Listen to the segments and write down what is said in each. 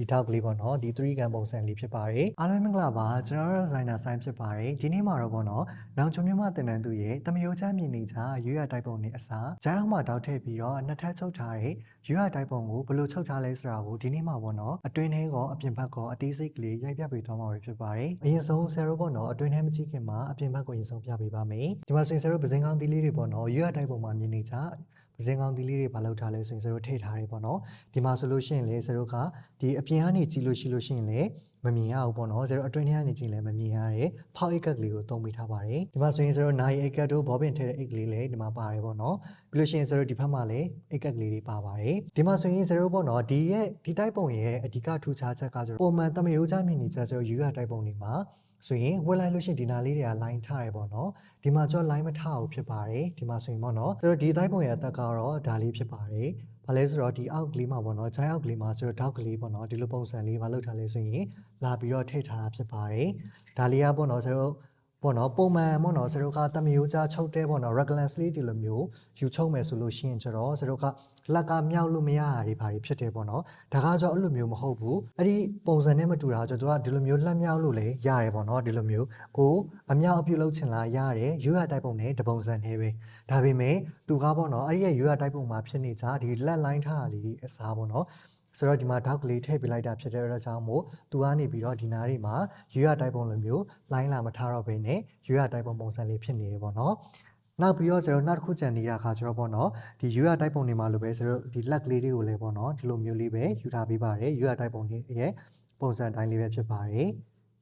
ဒီထောက်ကလေးပေါ့နော်ဒီ3ကန်ပုံစံလေးဖြစ်ပါတယ်အားလုံးမင်္ဂလာပါကျွန်တော်တို့ designer ဆိုင်ဖြစ်ပါတယ်ဒီနေ့မှာတော့ပေါ့နော်နောင်ချုံမြမတင်တန်းသူရဲ့တမယိုချမြင်နေကြရွေးရတိုက်ပုံနဲ့အစားဂျိုင်းအောင်မှာတောက်ထည့်ပြီးတော့နှစ်ထပ်ချုပ်ထားတဲ့ရွေးရတိုက်ပုံကိုဘယ်လိုချုပ်ထားလဲဆိုတာကိုဒီနေ့မှာပေါ့နော်အတွင်းထဲကောအပြင်ဘက်ကောအသေးစိတ်ကလေးရိုက်ပြပေးသွားမှာပဲဖြစ်ပါတယ်အရင်ဆုံးဆယ်ရိုပေါ့နော်အတွင်းထဲမကြည့်ခင်မှာအပြင်ဘက်ကိုအရင်ဆုံးပြပေးပါမယ်ဒီမှာဆိုရင်ဆယ်ရိုပစင်ကောင်းသီးလေးတွေပေါ့နော်ရွေးရတိုက်ပုံမှာမြင်နေကြ ပစင်ကောင်းသီးလေးတွေဘာလောက်ထားလဲဆိုရင်ဆယ်ရိုထည့်ထားတယ်ပေါ့နော်ဒီမှာဆိုလို့ရှိရင်လေဆယ်ရိုကဒီအပြင်ကနေကြည့်လို့ရှိလို့ရှိရင်လေ မမြင်ရဘူးပေါ့နော်ဆယ်ရိုအတွင်းထဲကနေကြည့်လည်းမမြင်ရတဲ့ဖောက်အိတ်ကတ်ကလေးကိုသုံးပေးထားပါတယ်ဒီမှာဆိုရင်ဆယ်ရိုနိုင်အိတ်ကတ်တို့ဘောပင်ထည့်တဲ့အိတ်ကလေးလည်းဒီမှာပါတယ်ပေါ့နော်ပြီးလို့ရှိရင်ဆယ်ရိုဒီဘက်မှာလည်းအိတ်ကတ်ကလေးတွေပါပါတယ်ဒီမှာဆိုရင်ဆယ်ရိုပေါ့နော်ဒီရဲ့ဒီတိုက်ပုံရဲ့အဓိကထူးခြားချက်ကဆိုတော့ပုံမှန်တမယိုးချမြင်နေချက်ဆယ်ရိုယူရတိုက်ပုံတွေမှာဆိုရင်ဝက်လိုက်လို့ရှိရင်ဒီနာလေးတွေက line ထားရပေါ့နော်ဒီမှာကျော် line မထားဘူးဖြစ်ပါတယ်ဒီမှာဆိုရင်ပေါ့နော်ဆိုတော့ဒီအတိုင်းပုံရဲ့အသက်ကတော့ဒါလေးဖြစ်ပါတယ် ဘာလဲဆိုတော့ဒီအောက်ကလေးမှာပေါ့နော်ဂျိုင်းအောက်ကလေးမှာဆိုတော့ထောက်ကလေးပေါ့နော်ဒီလိုပုံစံလေးမလုပ်ထားလဲဆိုရင်လာပြီးတော့ထည့်ထားတာဖြစ်ပါတယ်ဒါလေးကပေါ့နော်ဆိုတော့ ပေါ့နော်ပုံမှန်ပေါ့နော်စရုပ်ကတမယိုးကြချုပ်တဲ့ပေါ့နော် regular လေးဒီလိုမျိုးယူချုပ်မယ်ဆိုလို့ရှိရင်ကျတော့စရုပ်ကလက်ကမြောက်လို့မရတာတွေဘာတွေဖြစ်တယ်ပေါ့နော်ဒါကကြောင့်အဲ့လိုမျိုးမဟုတ်ဘူးအဲ့ဒီပုံစံနဲ့မတူတာကျတော့သူကဒီလိုမျိုးလက်မြောက်လို့လည်းရတယ်ပေါ့နော်ဒီလိုမျိုးကိုအမြောက်အပြုတ်လုပ်ချင်လားရတယ်ယူရတိုက်ပုံနဲ့တပုံစံနဲ့ပဲဒါပေမဲ့သူကပေါ့နော်အဲ့ဒီရဲ့ယူရတိုက်ပုံမှာဖြစ်နေကြဒီလက်လိုင်းထားတာလေးတွေအစားပေါ့နော် ဆိုတော့ဒီမှာထောက်ကလေးထည့်ပေးလိုက်တာဖြစ်တဲ့အတွက်ကြောင့်မို့သူကနေပြီးတော့ဒီနားတွေမှာယူရတိုက်ပုံလိုမျိုးလိုင်းလာမထားတော့ဘဲနဲ့ယူရတိုက်ပုံပုံစံလေးဖြစ်နေတယ်ပေါ့နော်နောက်ပြီးတော့ကျွန်တော်နောက်တစ်ခုကြံနေတာခါကျတော့ပေါ့နော်ဒီယူရတိုက်ပုံတွေမှာလိုပဲကျွန်တော်ဒီလက်ကလေးတွေကိုလည်းပေါ့နော်ဒီလိုမျိုးလေးပဲယူထားပေးပါတယ်ယူရတိုက်ပုံတွေရဲ့ပုံစံတိုင်းလေးပဲဖြစ်ပါတယ်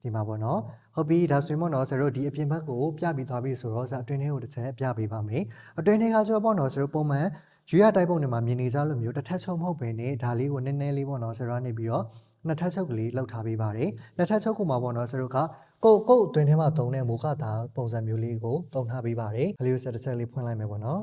ဒီမှာပေါ့နော်ဟုတ်ပြီဒါဆိုရင်ပေါ့နော်ကျွန်တော်ဒီအပြင်ဘက်ကိုပြပြီးသွားပြီဆိုတော့ဇာအတွင်းထဲကိုတစ်ချက်ပြပေးပါမယ်အတွင်းထဲကကျတော့ပေါ့နော်ကျွန်တော်ပုံမှန်ယူရတိုက်ပုံတွေမှာမြင်နေကြလို့မျိုးတစ်ထပ်ချုံမဟုတ်ပဲနဲ့ဒါလေးကိုနည်းနည်းလေးပေါ့နော်ဆရာနေပြီးတော့နှစ်ထပ်ချုပ်ကလေးလောက်ထားပေးပါတယ်နှစ်ထပ်ချုပ်ကမှာပေါ့နော်ဆရာကကိုကိုတ်အတွင်းထဲမှာသုံးတဲ့မိုးကတာပုံစံမျိုးလေးကိုတုံထားပေးပါတယ်ကလေးကိုဆက်တစ်ချက်လေးဖွင့်လိုက်မယ်ပေါ့နော်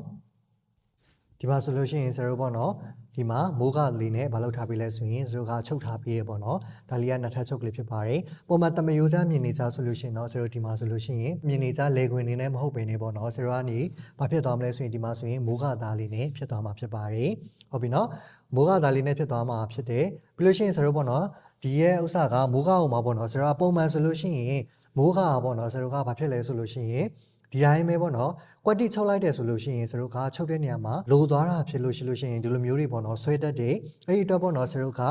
ဒီမှာဆိုလို့ရှိရင်ဆရာပေါ့နော်ဒီမှာမိုးကလေးနဲ့မလောက်ထားပေးလဲဆိုရင်ဇိုကချုပ်ထားပေးတယ်ပေါ့နော်ဒါလေးကနှစ်ထပ်ချုပ်ကလေးဖြစ်ပါတယ်ပုံမှန်တမယိုးချမြင်နေကြဆိုလို့ရှိရင်တော့ဇိုဒီမှာဆိုလို့ရှိရင်မြင်နေကြလေခွင်နေနဲ့မဟုတ်ပင်နေပေါ့နော်ဇိုကနေဘာဖြစ်သွားမလဲဆိုရင်ဒီမှာဆိုရင်မိုးကသားလေးနဲ့ဖြစ်သွားမှာဖြစ်ပါတယ်ဟုတ်ပြီနော်မိုးကသားလေးနဲ့ဖြစ်သွားမှာဖြစ်တယ်ပြီးလို့ရှိရင်ဇိုပေါ့နော်ဒီရဲ့ဥစ္စာကမိုးကအောင်မှာပေါ့နော်ဇိုကပုံမှန်ဆိုလို့ရှိရင်မိုးကပေါ့နော်ဇိုကဘာဖြစ်လဲဆိုလို့ရှိရင် ဒီတိုင်းပဲပေါ့နော်ကွက်တိချုပ်လိုက်တယ်ဆိုလို့ရှိရင်စရုပ်ကချုပ်တဲ့နေရာမှာလိုသွားတာဖြစ်လို့ရှိလို့ရှိရင်ဒီလိုမျိုးတွေပေါ့နော်ဆွဲတတ်တယ်အဲ့ဒီတော့ပေါ့နော်စရုပ်က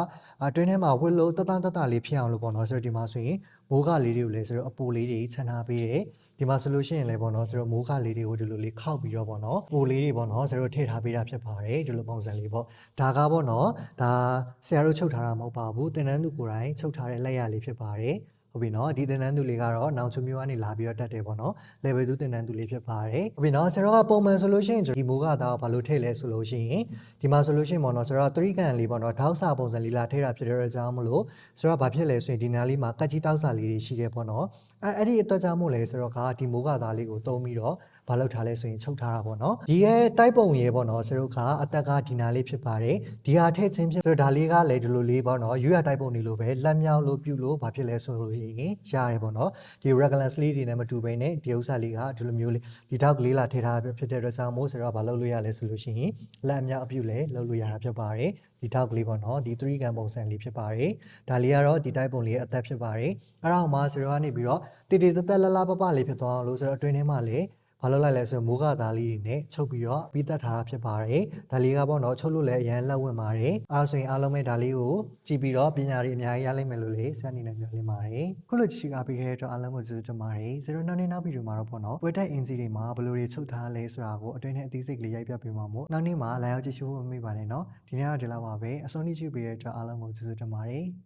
အတွင်းထဲမှာဝစ်လို့တတတတလေးဖြစ်အောင်လို့ပေါ့နော်စရုပ်ဒီမှာဆိုရင်မိုးကလေးတွေကိုလည်းစရုပ်အပူလေးတွေခြံထားပေးတယ်ဒီမှာဆိုလို့ရှိရင်လည်းပေါ့နော်စရုပ်မိုးကလေးတွေကိုဒီလိုလေးခောက်ပြီးတော့ပေါ့နော်ပူလေးတွေပေါ့နော်စရုပ်ထည့်ထားပေးတာဖြစ်ပါတယ်ဒီလိုပုံစံလေးပေါ့ဒါကပေါ့နော်ဒါဆရာတို့ချုပ်ထားတာမဟုတ်ပါဘူးတင်တန်းသူကိုယ်တိုင်ချုပ်ထားတဲ့လက်ရလေးဖြစ်ပါတယ် ဟုတ်ပြီနော်ဒီသင်တန်းသူလေးကတော့နောင်ချုံမျိုးကနေလာပြီးတော့တက်တယ်ပေါ့နော် level 2သင်တန်းသူလေးဖြစ်ပါတယ်ဟုတ်ပြီနော်ဆရာကပုံမှန်ဆိုလို့ရှိရင်ဒီမိုးကသားဘာလို့ထည့်လဲဆိုလို့ရှိရင်ဒီမှာဆိုလို့ရှိရင်ပေါ့နော်ဆရာက3ကန်လေးပေါ့နော်ထောက်စာပုံစံလေးလာထည့်တာဖြစ်တဲ့အကြောင်းမလို့ဆရာကဘာဖြစ်လဲဆိုရင်ဒီနားလေးမှာကတ်ကြီးတောက်စာလေးတွေရှိတယ်ပေါ့နော် အဲအဲ့ဒီအတွက်ကြောင့်မို့လဲဆရာကဒီမိုးကသားလေးကိုတုံးပြီးတော့ဘာလုပ်ထားလဲဆိုရင်ချုပ်ထားတာပေါ့နော်ဒီရဲ့တိုက်ပုံရဲ့ပေါ့နော်ဆရာကအသက်ကဒီနာလေးဖြစ်ပါတယ်ဒီဟာထည့်ခြင်းဖြစ်ဆိုတော့ဒါလေးကလည်းဒီလိုလေးပေါ့နော်ယူရတိုက်ပုံနေလို့ပဲလက်မြောက်လို့ပြုလို့ဘာဖြစ်လဲဆိုလို့ရှိရင်ရတယ်ပေါ့နော်ဒီ regular sleeve တွေနဲ့မတူဘဲနဲ့ဒီဥစ္စာလေးကဒီလိုမျိုးလေးဒီတောက်ကလေးလာထည့်ထားဖြစ်တဲ့အတွက်ကြောင့်မို့ဆရာကဘာလုပ်လို့ရလဲဆိုလို့ရှိရင်လက်အမြောက်အပြုလဲလုပ်လို့ရတာဖြစ်ပါတယ်ဒီတောက်ကလေးပေါ့နော်ဒီ3ကန်ပုံစံလေးဖြစ်ပါတယ်ဒါလေးကတော့ဒီတိုက်ပုံလေးရဲ့အသက်ဖြစ်ပါတယ်အဲ့ဒါမှဆရာကနေပြီးတော့တည်တည်တက်တက်လလပပလေးဖြစ်သွားအောင်လို့ဆိုတော့အတွင်းထဲမှာလည်းဘာလုပ်လိုက်လဲဆိုမိုးကသားလေးတွေနဲ့ချုပ်ပြီးတော့ပြီးသက်ထားတာဖြစ်ပါတယ်။ဒါလေးကပေါ့နော်ချုပ်လို့လည်းအရန်လက်ဝင်ပါတယ်။အဲဒါဆိုရင်အားလုံးပဲဒါလေးကိုကြည့်ပြီးတော့ပညာတွေအများကြီးရလိမ့်မယ်လို့လေစနေနဲ့မျှော်လင့်ပါတယ်။ခုလိုကြည့်ရှိကားပေးခဲ့တဲ့အတွက်အားလုံးကိုကျေးဇူးတင်ပါတယ်။0နောက်နေ့နောက်ဗီဒီယိုမှာတော့ပေါ့နော်ပွဲတိုက်အင်စီတွေမှာဘယ်လိုတွေချုပ်ထားလဲဆိုတာကိုအတွင်းနဲ့အသေးစိတ်ကလေးရိုက်ပြပေးမှာမို့နောက်နေ့မှာလာရောက်ကြည့်ရှုဖို့မမေ့ပါနဲ့နော်။ဒီနေ့ကတော့ဒီလောက်ပါပဲ။အဆုံးထိကြည့်ပေးတဲ့အတွက်အားလုံးကိုကျေးဇူးတင်ပါတယ်။